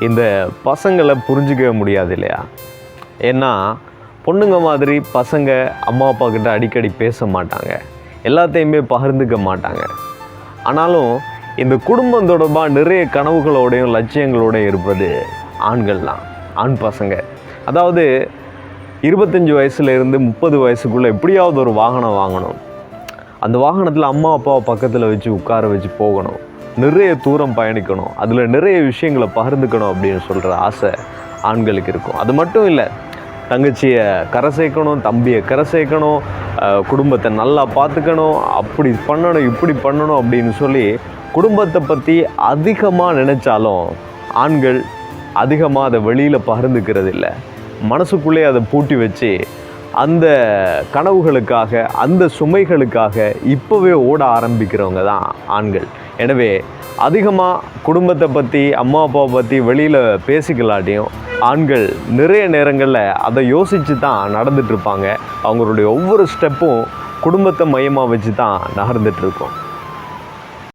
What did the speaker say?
இந்த பசங்களை புரிஞ்சிக்க முடியாது இல்லையா? ஏன்னா பொண்ணுங்க மாதிரி பசங்க அம்மா அப்பா கிட்ட அடிக்கடி பேச மாட்டாங்க. எல்லாத்தையுமே பகிர்ந்துக்க மாட்டாங்க. ஆனாலும் இந்த குடும்பம் தொடர்பாக நிறைய கனவுகளோடையும் லட்சியங்களோடையும் இருப்பது ஆண்கள் தான் ஆண் பசங்க. அதாவது இருபத்தஞ்சி வயசுலேருந்து முப்பது வயசுக்குள்ளே எப்படியாவது ஒரு வாகனம் வாங்கணும். அந்த வாகனத்தில் அம்மா அப்பாவை பக்கத்தில் வச்சு உட்கார வச்சு போகணும். நிறைய தூரம் பயணிக்கணும். அதில் நிறைய விஷயங்களை பகிர்ந்துக்கணும் அப்படின்னு சொல்கிற ஆசை ஆண்களுக்கு இருக்கும். அது மட்டும் இல்லை தங்கச்சியை கரை சேர்க்கணும் தம்பியை கரை சேர்க்கணும் குடும்பத்தை நல்லா பார்த்துக்கணும் அப்படி பண்ணணும் இப்படி பண்ணணும் அப்படின்னு சொல்லி குடும்பத்தை பற்றி அதிகமாக நினச்சாலும் ஆண்கள் அதிகமாக அதை வெளியில் பகிர்ந்துக்கிறது இல்லை மனசுக்குள்ளே அதை பூட்டி வச்சு அந்த கனவுகளுக்காக அந்த சுமைகளுக்காக இப்போவே ஓட ஆரம்பிக்கிறவங்க தான் ஆண்கள். எனவே அதிகமாக குடும்பத்தை பற்றி அம்மா அப்பாவை பற்றி வெளியில் பேசிக்கலாட்டியும் ஆண்கள் நிறைய நேரங்களில் அதை யோசித்து தான் நடந்துகிட்ருப்பாங்க அவங்களுடைய ஒவ்வொரு ஸ்டெப்பும் குடும்பத்தை மையமாக வச்சு தான் நகர்ந்துட்டுருக்கோம்